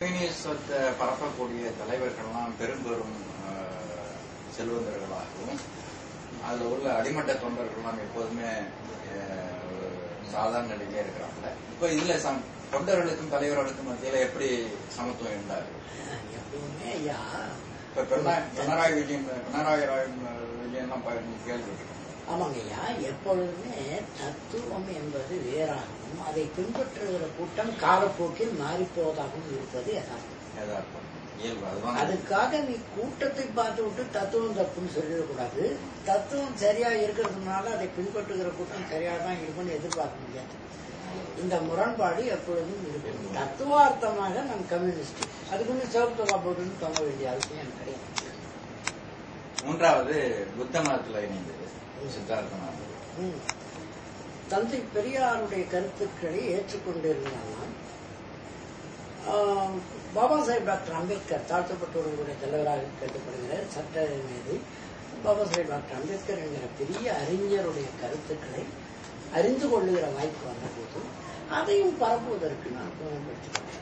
கம்யூனிசத்தை பரப்பக்கூடிய தலைவர்கள்லாம் பெரும் பெரும் அஹ், செல்வந்தர்களாகவும் அதுல உள்ள அடிமட்ட தொண்டர்கள்லாம் எப்போதுமே சாதாரண நிலையிலே இருக்கிறாங்க. இப்ப இதுல சம் தொண்டர்களுக்கும் தலைவர்களுக்கும் மத்தியில எப்படி சமத்துவம் இருந்தாரு? இப்ப பினரா- பினராயி விஜயன் பினராயி ராய் விஜயன் தான் கேள்வி ஆமாங்க ஐயா எப்பொழுதுமே தத்துவம் என்பது வேறாகவும் அதை பின்பற்றுகிற கூட்டம் காலப்போக்கில் மாறிப்போவதாகவும் இருப்பது யதார்த்தம். அதுக்காக நீ கூட்டத்தை பார்த்து விட்டு தத்துவம் தப்புன்னு சொல்லிடக்கூடாது. தத்துவம் சரியா இருக்கிறதுனால அதை பின்பற்றுகிற கூட்டம் சரியா தான் இருக்கும்னு எதிர்பார்க்க முடியாது. இந்த முரண்பாடு எப்பொழுதும் இருக்கும். தத்துவார்த்தமாக நம் கம்யூனிஸ்ட். அதுக்கு வந்து சிவப்பு போட்டுன்னு தொங்க வேண்டிய அவசியம் எனக்கு கிடையாது. மூன்றாவது புத்த மதத்துல இணைந்தது. தந்தை பெரியாருடைய கருத்துக்களை ஏற்றுக்கொண்டிருந்தாலும் ஆஹ், பாபா சாஹேப் டாக்டர் அம்பேத்கர் தாழ்த்தப்பட்டவர்களுடைய தலைவராக கேட்டுப்படுகிற சட்ட மீது பாபா சாஹேப் டாக்டர் அம்பேத்கர் என்கிற பெரிய அறிஞருடைய கருத்துக்களை அறிந்து கொள்ளுகிற வாய்ப்பு வந்தபோது அதையும் பரப்புவதற்கு நான் பயன்படுத்திக்கிறேன்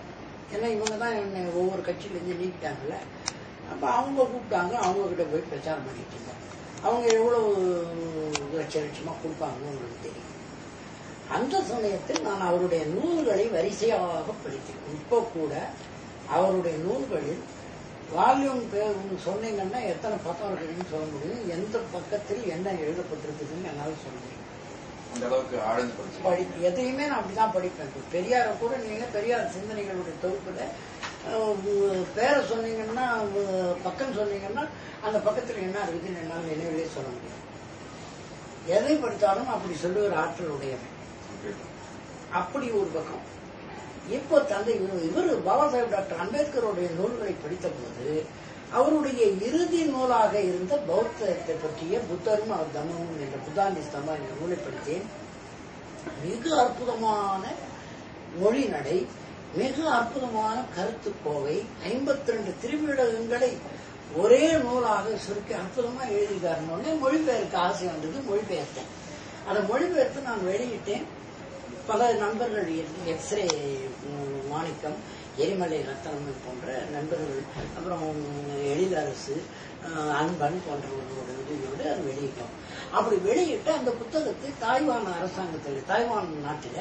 ஏன்னா இவங்க தான் என்னை ஒவ்வொரு கட்சியிலேருந்து நீக்கிட்டாங்கல்ல. அப்போ அவங்க கூப்பிட்டாங்க அவங்க கிட்ட போய் பிரச்சாரம் பண்ணிட்டு இருந்தாங்க. அவங்க எவ்வளவு லட்ச லட்சமா கொடுப்பாங்கன்னு தெரியும். அந்த சமயத்தில் நான் அவருடைய நூல்களை வரிசையாக படித்தேன் இப்போ கூட அவருடைய நூல்களில் வால்யூம் பேர் சொன்னீங்கன்னா எத்தனை பக்கம் இருக்குதுன்னு சொல்ல முடியும். எந்த பக்கத்தில் என்ன எழுதப்பட்டிருக்குதுன்னு என்னால் சொல்ல முடியும். அந்த அளவுக்கு ஆழ்ந்து படிச்சு படி எதையுமே நான் அப்படிதான் படிப்பேன். பெரியாரை கூட நீங்க பெரியார் சிந்தனைகளுடைய தொகுப்புல பேரை சொன்னீங்கன்னா பக்கம் சொன்னீங்கன்னா அந்த பக்கத்துல என்ன இருக்குதுன்னு என்னால் நினைவிலே சொல்ல முடியும் எதை படித்தாலும் அப்படி சொல்லுகிற ஆற்றல் உடையவன். அப்படி ஒரு பக்கம். இப்போ தந்தை இவர் பாபா சாஹேப் டாக்டர் அம்பேத்கருடைய நூல்களை படித்த போது அவருடைய இறுதி நூலாக இருந்த பௌத்தத்தை பற்றிய புத்தரும் அவர் தம்மமும் என்ற புத்தாண்டி ஸ்தம்பா என்ற நூலை படித்தேன். மிக அற்புதமான மொழி நடை. மிக அற்புதமான கருத்துக்கோவை ஐம்பத்தி ரெண்டு திருவிடகங்களை ஒரே நூலாக சுருக்கி அற்புதமா எழுதிக்காரனோடனே மொழிபெயர்க்க ஆசை வந்தது மொழிபெயர்த்தேன். அதை மொழிபெயர்த்து நான் வெளியிட்டேன். பல நண்பர்கள் எக்ஸ்ரே மாணிக்கம் எரிமலை ரத்தனம் போன்ற நண்பர்கள் அப்புறம் எழிலரசு அன்பன் போன்றவர்களோட உதவியோடு அதை வெளியிட்டோம். அப்படி வெளியிட்டு அந்த புத்தகத்தை தாய்வான் அரசாங்கத்தில் தாய்வான் நாட்டில்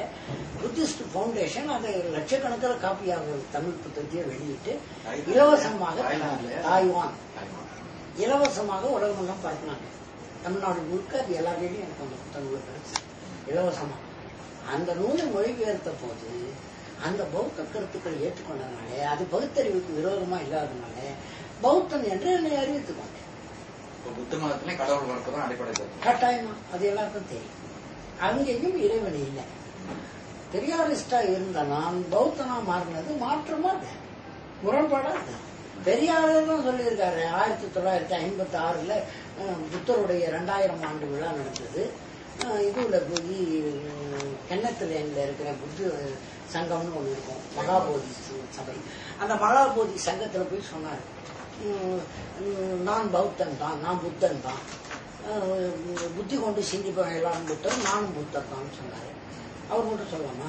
புத்திஸ்ட் ஃபவுண்டேஷன் அதை லட்சக்கணக்கில் காப்பியாக தமிழ் புத்தகத்தையே வெளியிட்டு இலவசமாக. தாய்வான். இலவசமாக உலகமெல்லாம் பரப்பினாங்க. தமிழ்நாடு முழுக்க அது எல்லாரையும் எனக்கு அந்த புத்தகங்களை கிடைச்சு. இலவசமா. அந்த நூலை மொழிபெயர்த்த போது அந்த பௌத்த கருத்துக்களை ஏற்றுக்கொண்டதுனாலே அது பகுத்தறிவுக்கு விரோதமா இல்லாதனாலே பௌத்தன் என்று என்னை அறிவித்துக் கொண்டேன். இப்ப புத்த மதத்திலே கடவுள் வளர்ப்பு தான் அடிப்படை தத்துவம் கட்டாயமா? அது எல்லாருக்கும் தெரியும். அங்கேயும் இறைவன் இல்லை. பெரியாரிஸ்டா இருந்த நான் பௌத்தனா மாறினது மாற்றமா முரண்பாடா அது. பெரியார் தான் சொல்லியிருக்காரு. ஆயிரத்தி தொள்ளாயிரத்தி ஐம்பத்தி ஆறுல புத்தருடைய ரெண்டாயிரம் ஆண்டு விழா நடந்தது. இதுல போய் கென்னத்துல இருக்கிற புத்த சங்கம்னு ஒண்ணு இருக்கும். மகாபோதி சபை. அந்த மகாபோதி சங்கத்துல போய் சொன்னாரு. நான் பௌத்தன் தான் நான் புத்தன் தான். புத்தி கொண்டு சிந்திப்பவன் எல்லாம் புத்தன் நானும் புத்தன் தான் சொன்னாரு. அவர் மட்டும் சொல்லலாமா?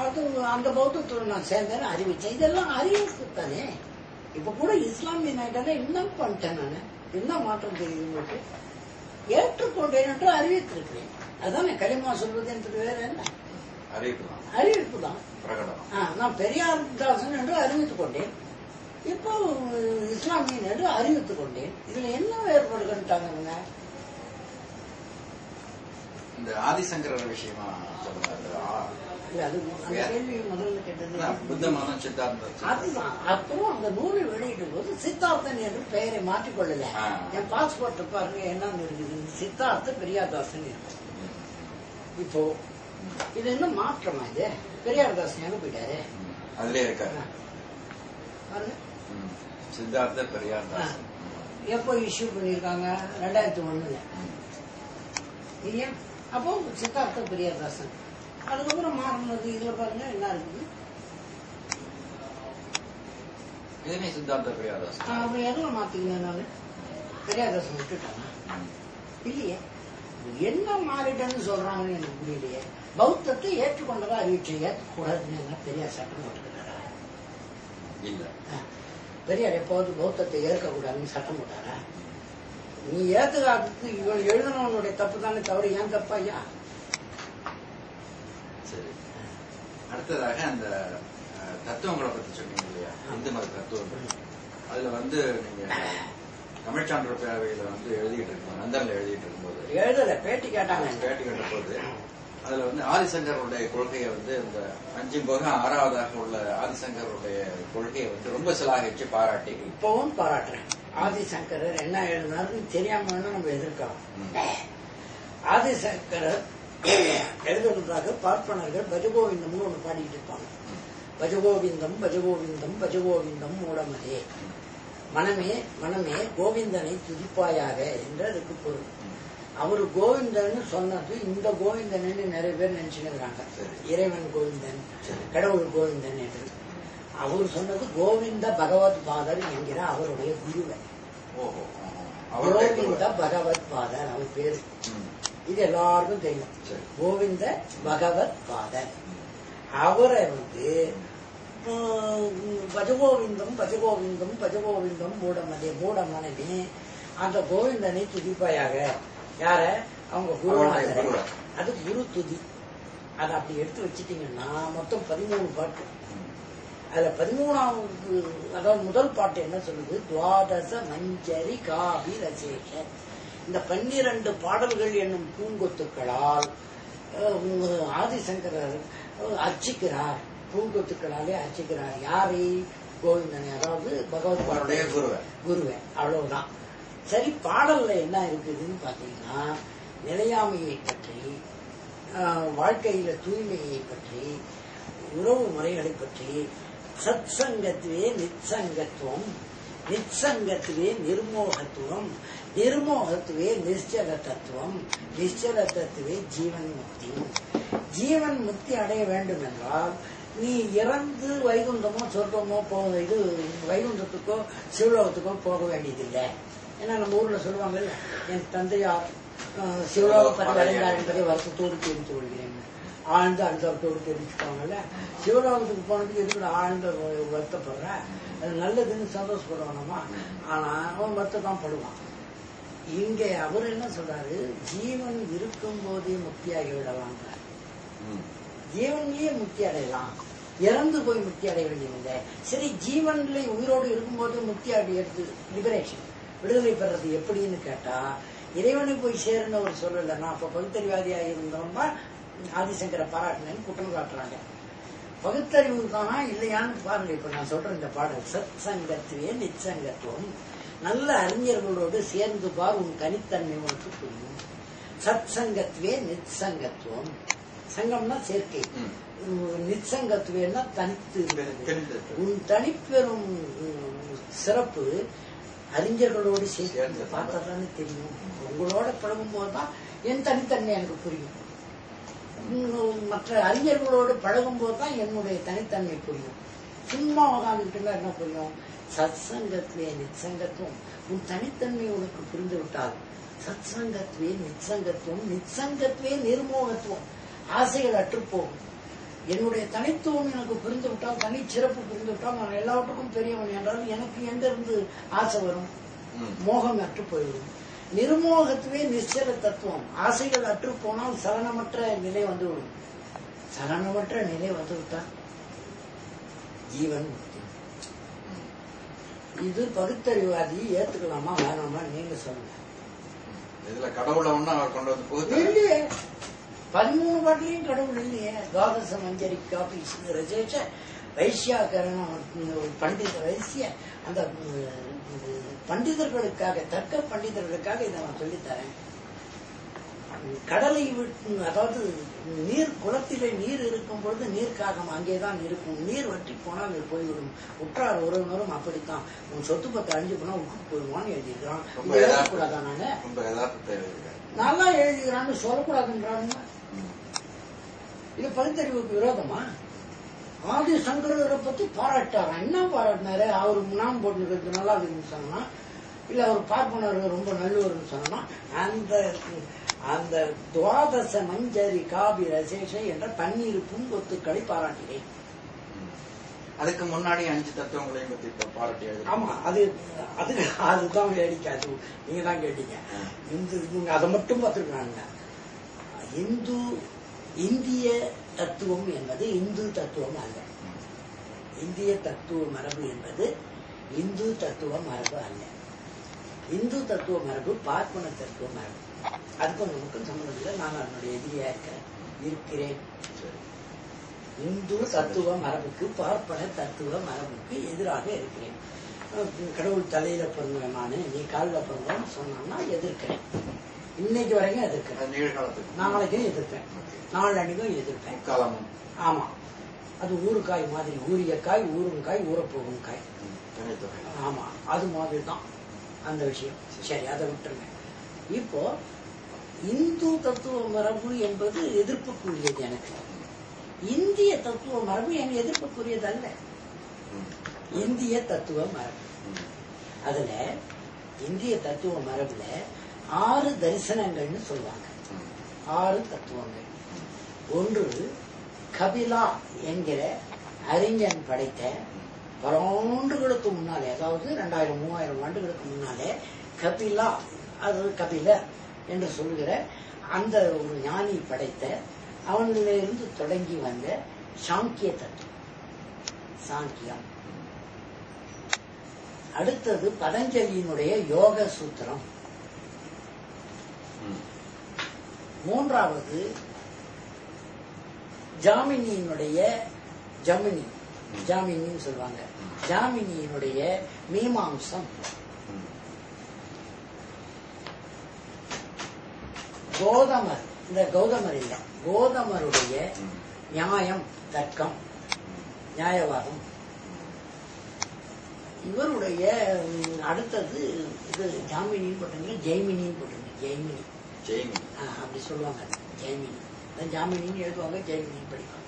அது அந்த பௌத்தத்தில் நான் சேர்ந்தேன்னு அறிவிச்சேன். இதெல்லாம் அறிவிப்பு தானே. இப்ப கூட இஸ்லாமிய நாட்டால என்ன பண்ணிட்டேன் நான்? என்ன மாற்றம் தெரியுது உங்களுக்கு? ஏற்றுக்கொண்டேன் என்று அறிவித்திருக்கிறேன். அதானே களிமா சொல்வது என்று வேற என்ன? அறிவிப்பு தான் நான் பெரியார் தாசன் என்று அறிவித்துக் கொண்டேன். இப்போ இஸ்லாமியன் என்று அறிவித்துக் கொண்டேன். இதுல என்ன வேறுபாடு கண்டுட்டாங்க இவங்க? இந்த ஆதிசங்கரர் விஷயமா சொல்லுங்க அந்த ஆ- இல்ல அது அந்த கேள்வி முதல்ல கேட்டது. அதான் புத்த மதம் சித்தாந்தம். அதுதான். அப்புறம் அந்த நூலை வெளியிடும் போது சித்தார்த்தன் என்று பெயரை மாற்றிக்கொள்ளல. என் பாஸ்போர்ட் பாருங்க என்னன்னு இருக்குது. சித்தார்த்த பெரியார்தாசன் இருக்கு. இப்போ இது என்ன மாற்றமா இது? பெரியார்தாசன் எங்க போயிட்டாரு? ம். அதுலயே இருக்காரு. பாருங்க. சித்தார்த்த பெரியார் தாஸ் எப்போ இஷ்யூ பண்ணியிருக்காங்க? ரெண்டாயிரத்தி ஒண்ணுல. இல்லையா? அப்போ சித்தார்த்த பெரியார்தாசன். அதுக்கப்புறம் மாறினது இதுல பாருங்க என்ன இருக்குது இதுமே சித்தார்த்த பெரியார் தாஸ் அப்ப எதுல மாத்திக்கணும் நானு? பெரியார்தாசன் விட்டுட்டானா ம். இல்லையே. என்ன மாறிட்டேன்னு சொல்றாங்கன்னு எனக்கு புரியலையே. பௌத்தத்தை ஏற்றுக்கொண்டதா அறிவிச்சு ஏற்றுக்கூடாதுன்னு பெரியார் சட்டம் போட்டுக்கிறாரா இல்ல. பெரியார் எப்போது பௌத்தத்தை ஏற்கக்கூடாதுன்னு சட்டம் போட்டாரா? நீ ஏத்துக்காததுக்கு இவன் எழுதினவனுடைய தப்பு தானே தவிர ஏன் தப்பா ஐயா சரி அடுத்ததாக அந்த தத்துவங்களை பத்தி சொன்னீங்க இல்லையா? இந்து மத தத்துவங்கள். அதுல வந்து நீங்க தமிழ்ச்சான்று பேரவையில வந்து எழுதிட்டு இருக்கும் நந்தன்ல எழுதிட்டு இருக்கும்போது. எழுதல பேட்டி கேட்டாங்க. பேட்டி கட்ட போது அதுல வந்து ஆதிசங்கருடைய கொள்கையை வந்து இந்த அஞ்சும் போக ஆறாவதாக உள்ள ஆதிசங்கருடைய கொள்கையை வந்து ரொம்ப சிலாகிச்சு பாராட்டி. இப்பவும் பாராட்டுறேன். ஆதிசங்கரர் என்ன எழுதினாருன்னு தெரியாம நம்ம எதிர்க்கலாம் ம். ஆதிசங்கரர் எழுதுறதாக பார்ப்பனர்கள் பஜகோவிந்தம்னு ஒண்ணு பாடிட்டு இருப்பாங்க பஜகோவிந்தம் பஜகோவிந்தம் பஜகோவிந்தம் மூடமதே மனமே மனமே கோவிந்தனை துதிப்பாயாக என்று அதுக்கு பொருள் அவர் கோவிந்தன்னு சொன்னது இந்த கோவிந்தன்னு நிறைய பேர் நினைச்சுக்கிறாங்க. இறைவன் கோவிந்தன். கடவுள் கோவிந்தன் என்று அவர் சொன்னது கோவிந்த பகவத் பாதர் என்கிற அவருடைய குருவை ஓஹோ ஆஹா. அவருடைய கோவிந்த. பகவத் பாதர் அவர் பேரு. இது எல்லாருக்கும் தெரியும். கோவிந்த பகவத் பாதர். அவரை வந்து பஜகோவிந்தம் பஜகோவிந்தம் பஜகோவிந்தம் மூடமதே மூடமனே அந்த கோவிந்தனை துதிப்பாயாக. யார? அவங்க குருநாதரை. அது குரு துதி. அதை அப்படி எடுத்து வச்சிட்டீங்கன்னா மொத்தம் பதிமூணு பாட்டு. அதுல பதிமூணாவது அதாவது முதல் பாட்டு என்ன சொல்லுது? துவாதச மஞ்சரி காபி ரசேஷ இந்த பன்னிரண்டு பாடல்கள் என்னும் பூங்கொத்துக்களால் ஆதிசங்கரர் அர்ச்சிக்கிறார். பூங்கொத்துக்களாலே அர்ச்சிக்கிறார். யாரை? கோவிந்தனை அதாவது பகவத் அவருடைய பாடல் குருவை. குருவை. அவ்வளவுதான். சரி பாடல்ல என்ன இருக்குதுன்னு பாத்தீங்கன்னா நிலையாமையை பற்றி வாழ்க்கையில தூய்மையை பற்றி உறவு முறைகளை பற்றி சத் சங்கத்துவே நிச்சங்கத்துவம் நிச்சங்கத்துவே நிர்மோகத்துவம் ನಿರ್ಮೋಹತ್ವೇ நிச்சலத்தத்துவம் நிச்சலத்தத்துவே ஜீவன் முக்தி. ஜீவன் முக்தி அடைய வேண்டும் என்றால் நீ இறந்து வைகுந்தமோ சொர்க்கமோ போக இது வைகுந்தத்துக்கோ சிவலோகத்துக்கோ போக வேண்டியதில்லை. ஏன்னா நம்ம ஊர்ல சொல்லுவாங்கல்ல என் தந்தையார் சிவலோகப்பட்டு அடைந்தார் என்பதை வருத்தத்தோடு தெரிவித்து கொள்கிறேன். ஆழ்ந்து அழுத்தத்தோடு தெரிவிச்சுப்பாங்கல்ல சிவலோகத்துக்கு போனதுக்கு எதுக்கு ஆழ்ந்த வருத்தப்படுற அது நல்லதுன்னு சந்தோஷப்படுவானமா? ஆனா அவன் வருத்தம் தான் படுவான். இங்கே அவர் என்ன சொல்றாரு? ஜீவன் இருக்கும் போதே முக்தியாகி விடலாங்கிறார் ம். ஜீவன்லயே முக்தி அடையலாம் இறந்து போய் முக்தி அடைய வேண்டியதில்லை சரி ஜீவன்ல உயிரோடு இருக்கும்போது முக்தி அடையிறது லிபரேஷன் விடுதலை பெறது எப்படின்னு கேட்டா இறைவனை போய் சேருன்னு ஒரு சொல்லல நான் அப்ப பகுத்தறிவாதியா இருந்தோம்னா ஆதிசங்கரை பாராட்டினேன்னு குற்றம் காட்டுறாங்க. பகுத்தறிவு தானா இல்லையான்னு பாருங்க இப்ப நான் சொல்றேன் இந்த பாடல் சத் சங்கத்துவே நிச்சங்கத்துவம். நல்ல அறிஞர்களோடு சேர்ந்து பார் உன் கனித்தன்மை உனக்கு புரியும். சத் சங்கத்துவே நிச்சங்கத்துவம் சங்கம்னா சேர்க்கை. நிச்சங்கத்துவேன்னா தனித்து. உன் தனிப்பெரும் சிறப்பு அறிஞர்களோடு சேர்ந்து சேர்ந்து பார்த்தா தானே தெரியும். உங்களோட பழகும் போதுதான் என் தனித்தன்மை எனக்கு புரியும். மற்ற அறிஞர்களோடு பழகும் போதுதான் என்னுடைய தனித்தன்மை புரியும். சும்மா உட்காந்துக்கிட்டு என்ன புரியும்? சத்சங்கத்துவே நிச்சங்கத்துவம் உன் தனித்தன்மை உனக்கு புரிந்து விட்டால் சத்சங்கத்துவே நிச்சங்கத்துவம் நிச்சங்கத்துவே நிர்மோகத்துவம். ஆசைகள் அற்றுப்போகும் என்னுடைய தனித்துவம் எனக்கு புரிந்து விட்டால் தனிச்சிறப்பு புரிந்து விட்டால் நான் எல்லாவற்றுக்கும் பெரியவன் என்றால் எனக்கு எங்கிருந்து ஆசை வரும். மோகம் அற்று போய்விடும். நிர்மோகத்துவே நிச்சல தத்துவம். ஆசைகள் அற்று போனால் சலனமற்ற நிலை வந்துவிடும். சலனமற்ற நிலை வந்துவிட்டால் ஜீவன் இது பகுத்தறிவாதி ஏத்துக்கலாமா வேணாமா நீங்க சொல்லுங்க. இதுல கடவுளை ஒண்ணு அவர் கொண்டு வந்து புகுத்த இல்லையே. பதிமூணு பாட்டிலையும் கடவுள் இல்லையே. துவாதச மஞ்சரி காப்பி ரஜேஷ வைசியாகரணம் பண்டித வைசிய அந்த பண்டிதர்களுக்காக தர்க்க பண்டிதர்களுக்காக இதை நான் சொல்லித்தரேன். கடலை விட்டு அதாவது நீர் குளத்திலே நீர் இருக்கும் பொழுது நீர்க்காகம் அங்கேதான் இருக்கும். நீர் வற்றி போனால் அது போய்விடும். உற்றார் உறவினரும் அப்படித்தான். உன் சொத்து பத்து அழிஞ்சு போனா விட்டு போயிடுவான்னு எழுதிக்கிறான். நல்லா எழுதுகிறான்னு சொல்லக்கூடாதுன்றாங்க ம். இது பகுத்தறிவுக்கு விரோதமா? ஆதி சங்கரரை பத்தி பாராட்டாரா? என்ன பாராட்டினாரு? அவர் முன்னாம் போட்டுக்கிறது நல்லா இருக்குன்னு சொன்னா இல்ல அவர் பார்ப்பனர் ரொம்ப நல்லவர்னு சொன்னா அந்த அந்த துவாதச மஞ்சரி காபி ரசேஷ என்ற பன்னீர் பூங்கொத்துக்களை பாராட்டினேன். அதுக்கு முன்னாடி அஞ்சு தத்துவங்களையும் பத்தி பாராட்டி ஆமா அது அது அதுதான் வேடிக்கை. அது நீங்க தான் கேட்டீங்க. இந்து நீங்க அதை மட்டும் பார்த்துருக்காங்க இந்து இந்திய தத்துவம் என்பது இந்து தத்துவம் அல்ல. இந்திய தத்துவ மரபு என்பது இந்து தத்துவ மரபு அல்ல. இந்து தத்துவ மரபு பார்ப்பன தத்துவ மரபு. அதுக்கும் நமக்கும் சம்மந்தம் இல்லை. நான் அதனுடைய எதிரியா இருக்கிறேன். இருக்கிறேன். இந்து தத்துவ மரபுக்கு பார்ப்பன தத்துவ மரபுக்கு எதிராக இருக்கிறேன். கடவுள் தலையில பிறந்தவன் நானு நீ காலில் பிறந்தவன் சொன்னான்னா எதிர்க்கிறேன். இன்னைக்கு வரைக்கும் எதிர்க்கிறேன். நிகழ்காலத்துக்கு நாளைக்கும் எதிர்ப்பேன். நாளன்னைக்கும் எதிர்ப்பேன். முக்காலமும் ஆமா. அது ஊறுகாய் மாதிரி ஊறிய காய் ஊறும் காய் ஊறப்போகும் காய். ஆமா. அது மாதிரி தான் அந்த விஷயம். சரி அதை விட்டுருங்க. இப்போ இந்து தத்துவ மரபு என்பது எதிர்ப்புக்குரியது எனக்கு. இந்திய தத்துவ மரபு என் எதிர்ப்புக்குரியது அல்ல இந்திய தத்துவ மரபு. அதுல இந்திய தத்துவ மரபுல ஆறு தரிசனங்கள்னு சொல்லுவாங்க. ஆறு தத்துவங்கள். ஒன்று கபிலா என்கிற அறிஞன் படைத்த பல ஆண்டுகளுக்கு முன்னாலே அதாவது ரெண்டாயிரம் மூவாயிரம் ஆண்டுகளுக்கு முன்னாலே கபிலா அது கபிலர் என்று சொல்லுகிற அந்த ஒரு ஞானி படைத்த அவனிலிருந்து தொடங்கி வந்த சாங்கிய தத்துவம். சாங்கியம் அடுத்தது பதஞ்சலியினுடைய யோக சூத்திரம். மூன்றாவது ஜாமினியினுடைய ஜமினி. ஜாமினின்னு சொல்லுவாங்க. ஜாமினியினுடைய மீமாம்சம். கோதமர் இந்த கௌதமர் இல்ல கோதமருடைய நியாயம் தர்க்கம் நியாயவாதம். இவருடைய அடுத்தது இது ஜாமினின்னு போட்டுங்க ஜெய்மினின்னு போட்டுங்க ஜெய்மினி. ஜெய்மி ஆ, அப்படி சொல்லுவாங்க ஜெய்மினி. ஜாமினின்னு எழுதுவாங்க ஜெய்மினி படிப்பாங்க.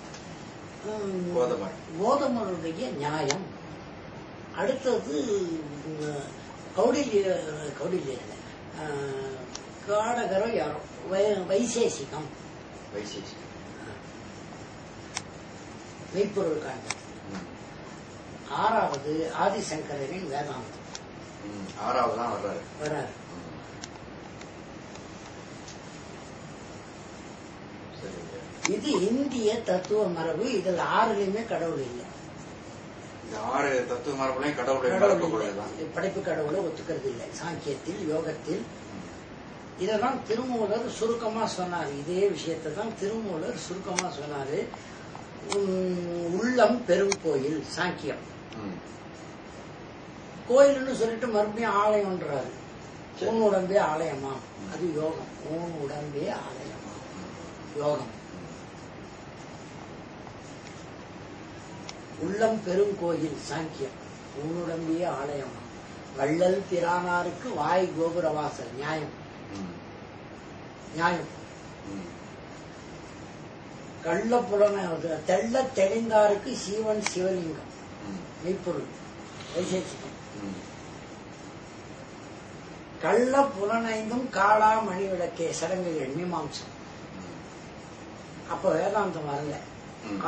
கோதமருடைய நியாயம். அடுத்தது கௌடில்ய கௌடில்ய காடகரோ யாரோ. வை- வைசேசிகம் வைசேஷி மெய்ப்பொருள் காண்பது ஆறாவது ஆதிசங்கரின் வேதாந்தம். ஆறாவது தான் வர்றாரு. சரிங்க. இது இந்திய தத்துவ மரபு. இதில் ஆறுலையுமே கடவுள் இல்லை. இந்த ஆறு தத்துவ மரபுலையும் கடவுளை. படைப்பு கடவுளை ஒத்துக்கிறது இல்லை சாங்கியத்தில் யோகத்தில் இதெல்லாம் திருமூலர் சுருக்கமா சொன்னார். இதே விஷயத்தை தான் திருமூலர் சுருக்கமா சொன்னாரு. உள்ளம் பெரும் கோயில் சாங்கியம். ம், கோயில்னு சொல்லிட்டு மறுபடியும் ஆலயம்ன்றாரு. ஊன் உடம்பே ஆலயமா? அது யோகம். ஊன் உடம்பே ஆலயமா? யோகம். உள்ளம் பெரும் கோயில் சாங்கியம். ஊனுடம்பிய ஆலயமா? வள்ளல் பிரானாருக்கு வாய் கோபுரவாசல் நியாயம். நியாயம். கள்ள புலன தெள்ள தெளிந்தாருக்கு சீவன் சிவலிங்கம். மெய்ப்பொருள். வைசேஷிகம் ம், கள்ள புலனைந்தும் காளா மணி விளக்கே சடங்குகள் மீமாம்சம். அப்ப வேதாந்தம் வரல.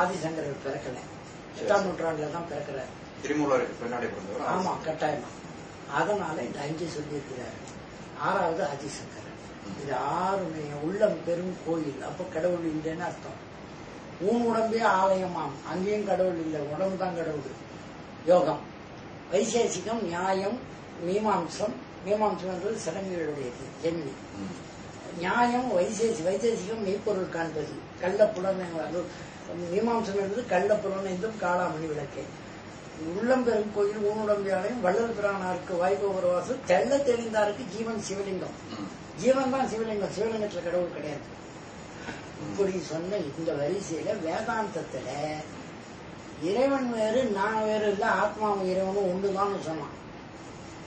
ஆதிசங்கரர் பிறக்கல. எட்டாம் நூற்றாண்டுல தான் பிறக்கிறார். திருமூலருக்கு பின்னாடி ஆமா கட்டாயமா. அதனால இந்த அஞ்சு சொல்லியிருக்கிறாரு. ஆறாவது ஆதிசங்கரர் இது ஆறுமே உள்ளம் பெரும் கோயில். அப்ப கடவுள் இல்லைன்னு அர்த்தம். ஊன் உடம்பே ஆலயமாம். அங்கேயும் கடவுள் இல்லை. உடம்பு தான் கடவுள். யோகம். வைசேசிகம் நியாயம் மீமாம்சம். மீமாம்சம் என்பது சடங்குகளுடையது. ஜென்மி. நியாயம் வைசேசி வைசேசிகம் மெய்ப்பொருள் காண்பது. கள்ள அது மீமாம்சம் என்பது கள்ள புலனைந்தும் காளாமணி விளக்கே. உள்ளம்பெரும் கோயில் ஊனுடம்பியாலையும் வள்ளல் பிரானாருக்கு வாய்கோபுரவாசல் தெள்ள தெளிந்தாருக்கு ஜீவன் சிவலிங்கம். ஜீவன் தான் சிவலிங்கம். சிவலிங்கத்துல கடவுள் கிடையாது. இப்படி சொன்ன இந்த வரிசையில வேதாந்தத்துல இறைவன் வேறு நான் வேறு இல்ல ஆத்மாவும் இறைவனும் ஒன்றுதான் சொன்னான்.